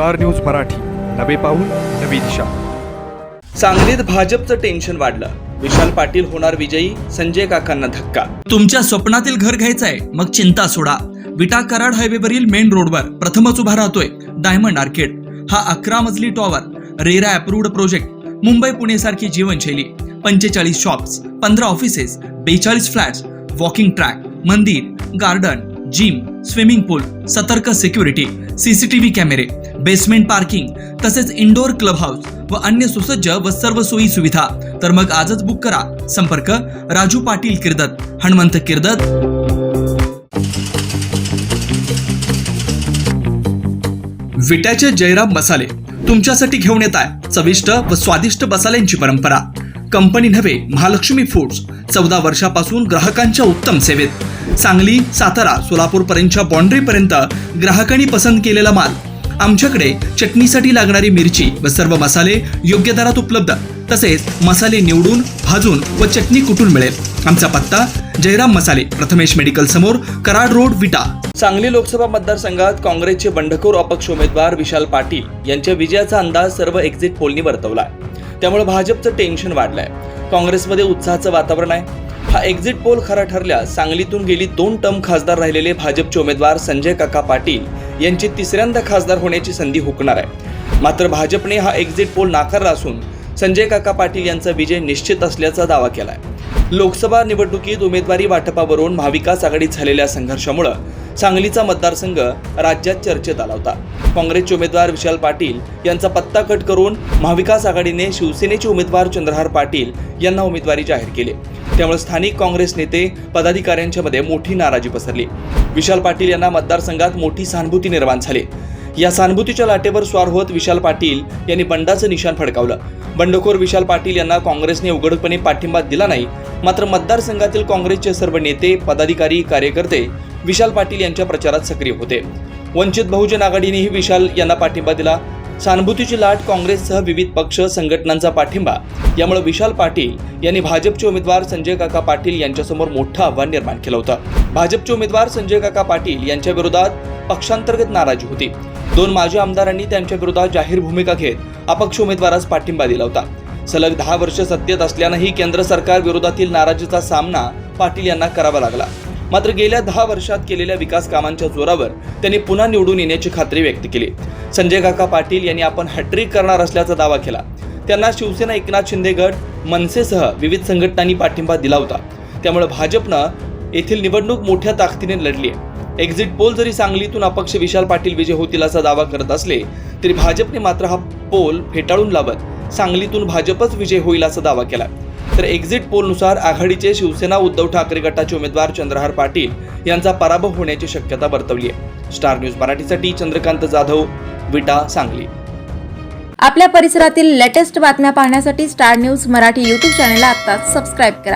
Star news Marathi. नवे पाऊल नवी दिशा. सांगलीत भाजपचं टेन्शन वाढलं. विशाल पाटील होणार विजयी संजय काकांना धक्का. तुमच्या स्वप्नातील घर घ्यायचंय मग चिंता सोडा. विटा कराड हायवेवरील मेन रोडवर प्रथमच उभा राहतोय डायमंड आर्केड. हा अकरा मजली tower RERA approved project Mumbai Pune सारखी जीवनशैली. पंचेचाळीस शॉप्स पंधरा ऑफिसेस बेचाळीस फ्लॅट्स वॉकिंग ट्रॅक मंदिर गार्डन जिम स्विमिंग पूल सतर्क सिक्युरिटी सीसीटीव्ही कॅमेरे बेसमेंट पार्किंग तसेच इंडोर क्लब हाऊस व अन्य सुसज्ज व सर्व सोयी सुविधा. तर मग आजच बुक करा. संपर्क राजू पाटील किर्दत हनुमंत किर्दत. विट्याचे जयराम मसाले तुमच्यासाठी घेऊन येत आहे. चविष्ट व स्वादिष्ट मसाल्यांची परंपरा. कंपनी नव्हे महालक्ष्मी फूड्स चौदा वर्षापासून ग्राहकांच्या उत्तम सेवेत. सांगली सातारा सोलापूर पर्यंतच्या ग्राहकांनी पसंत केलेला माल. आमच्याकडे चटणीसाठी लागणारी मिरची व सर्व मसाले योग्य दरात उपलब्ध. तसेच मसाले निवडून भाजून व चटणी कुटून मिळेल. आमचा पत्ता जयराम मसाले प्रथमेश मेडिकल समोर कराड रोड विटा. सांगली लोकसभा मतदारसंघात काँग्रेसचे बंडखोर अपक्ष उमेदवार विशाल पाटील यांच्या विजयाचा अंदाज सर्व एक्झिट पोलनी वर्तवलाय. त्यामुळे भाजपचं टेन्शन वाढलंय. काँग्रेसमध्ये उत्साहाचं वातावरण आहे. हा एक्झिट पोल खरा ठरल्यास सांगलीतून गेली दोन टर्म खासदार राहिलेले भाजपचे उमेदवार संजय काका पाटील यांची तिसऱ्यांदा खासदार होण्याची संधी हुकणार आहे. मात्र भाजपने हा एक्झिट पोल नाकारला असून संजय काका पाटील यांचा विजय निश्चित असल्याचा दावा केलाय. लोकसभा निवडणुकीत उमेदवारी वाटपावरून महाविकास आघाडीत झालेल्या संघर्षामुळं सांगलीचा मतदारसंघ राज्यात चर्चेत आला होता. काँग्रेसचे उमेदवार विशाल पाटील यांचा पत्ता कट करून महाविकास आघाडीने शिवसेनेचे उमेदवार चंद्रहार पाटील यांना उमेदवारी जाहीर केली. त्यामुळे स्थानिक काँग्रेस नेते पदाधिकाऱ्यांच्या मध्ये मोठी नाराजी पसरली. विशाल पाटील यांना मतदारसंघात मोठी सहानुभूती निर्माण झाली. या सहानुभूतीच्या लाटेवर स्वार होत विशाल पाटील यांनी बंडाचं निशाण फडकावलं. बंडखोर विशाल पाटील यांना काँग्रेसने उघडपणे पाठिंबा दिला नाही मात्र मतदारसंघातील काँग्रेसचे सर्व नेते पदाधिकारी कार्यकर्ते विशाल पाटील यांच्या प्रचारात सक्रिय होते. वंचित बहुजन आघाडीनेही विशाल यांना पाठिंबा दिला. सहानुभूतीची लाट काँग्रेससह विविध पक्ष संघटनांचा पाठिंबा. यामुळे विशाल पाटील यांनी भाजपचे उमेदवार संजय काका पाटील यांच्यासमोर मोठं आव्हान निर्माण केलं होतं. भाजपचे उमेदवार संजय काका पाटील यांच्या विरोधात पक्षांतर्गत नाराजी होती. दोन माजी आमदारांनी त्यांच्या विरोधात जाहीर भूमिका घेत अपक्ष उमेदवारास पाठिंबा दिला होता. सलग दहा वर्ष सत्तेत असल्यानंही केंद्र सरकार विरोधातील नाराजीचा सामना पाटील यांना करावा लागला. मात्र गेल्या दहा वर्षात केलेल्या विकास कामांच्या जोरावर त्यांनी पुन्हा निवडून येण्याची खात्री व्यक्त केली. संजय काका पाटील यांनी आपण हॅट्रिक करणार असल्याचा दावा केला. त्यांना शिवसेना एकनाथ शिंदे गट मनसेसह विविध संघटनांनी पाठिंबा दिला होता. त्यामुळे भाजपनं येथील निवडणूक मोठ्या ताकदीने लढली आहे एक्झिट पोल जरी सांगलीतून अपक्ष विशाल पाटील विजय होतील असा दावा करत असले तरी भाजपने मात्र हा पोल फेटाळून लावत सांगलीतून भाजपच विजय होईल असा दावा केला तर एक्झिट पोलनुसार आघाडीचे शिवसेना उद्धव ठाकरे गटाचे उमेदवार चंद्रहार पाटील यांचा पराभव होण्याची शक्यता वर्तवली आहे. स्टार न्यूज मराठीसाठी चंद्रकांत जाधव विटा सांगली. आपल्या परिसरातील लेटेस्ट बातम्या पाहण्यासाठी स्टार न्यूज मराठी यूट्यूब चॅनलला आत्ताच सबस्क्राईब करा.